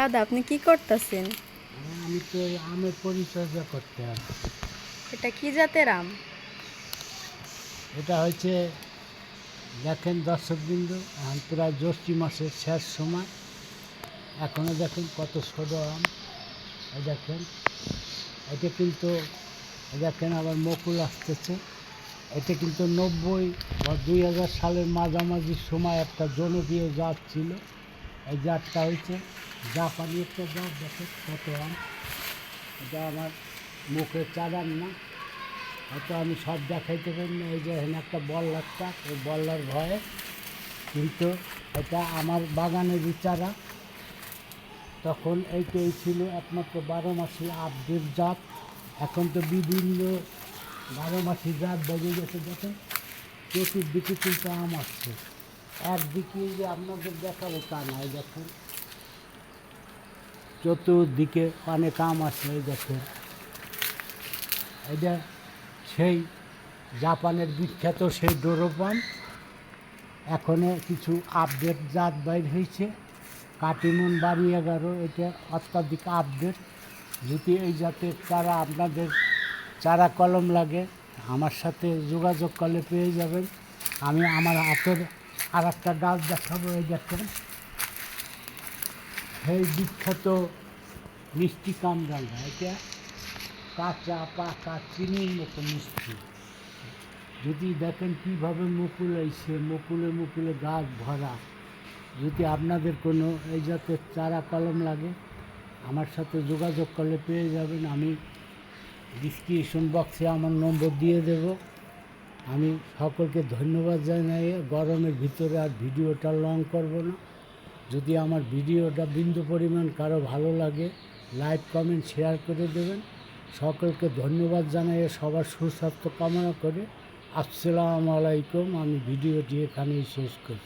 দাদা আপনি কি করতেছেন? আমি তো আমের পরিচর্যা করতে এটা কি জাতের আম? এটা হচ্ছে দেখেন দর্শকবিন্দু এখন প্রায় জ্যৈষ্ঠী মাসের শেষ সময়। এখনও দেখেন কত ছোট আম। দেখেন এটা কিন্তু দেখেন আবার মকুল আসতেছে। এটা কিন্তু নব্বই বা দুই হাজার সালের মাঝামাঝি সময় একটা জনপ্রিয় জাত ছিল। এই জাতটা হচ্ছে জাপানি একটা জাত দেখেন কত আম। এটা আমার মুখে চারান না। হয়তো আমি সব দেখাইতে পারি না, এই যে এখানে একটা বল্লার চাক ওই বল্লার ভয়ে। কিন্তু এটা আমার বাগানেরই চারা তখন এইটাই ছিল একমাত্র বারো মাসি আবদের জাত। এখন তো বিভিন্ন বারো মাসি জাত বেজে গেছে দেখেন চতুর্দিকে কিন্তু আম আসছে। একদিকে যে আপনাদের দেখাবো তা নয়, দেখেন। চতুর্দিকে অনেক আম এই দেখেন। এটা সেই জাপানের বিখ্যাত সেই ডোরোপান। এখনও কিছু আপডেট জাত বাইর হয়েছে। কাটিমুন বাড়ি এগারো এটা অত্যাধিক আপডেট যদি এই জাতের চারা আপনাদের চারা কলম লাগে, আমার সাথে যোগাযোগ করলে পেয়ে যাবেন। আমি আমার হাতের আর একটা গাছ দেখাবো, এই দেখেন। সেই বিখ্যাত মিষ্টি কামরাঙ্গা এটা কাঁচা, পাকা, চিনির মতো মিষ্টি। যদি দেখেন কীভাবে মুকুল আইছে, মুকুলে মুকুলে গাছ ভরা। যদি আপনাদের কোনো এই জাতের চারা কলম লাগে, আমার সাথে যোগাযোগ করলে পেয়ে যাবেন। আমি ডিসক্রিপশন বক্সে আমার নম্বর দিয়ে দেব। আমি সকলকে ধন্যবাদ জানাই, গরমের ভিতরে আর ভিডিওটা লং করব না। যদি আমার ভিডিওটা বিন্দু পরিমাণ কারও ভালো লাগে লাইক কমেন্ট শেয়ার করে দেবেন। সকলকে ধন্যবাদ জানাই, সবার সুস্বাস্থ্য কামনা করে। আসসালামু আলাইকুম, আমি ভিডিওটি এখানেই শেষ করি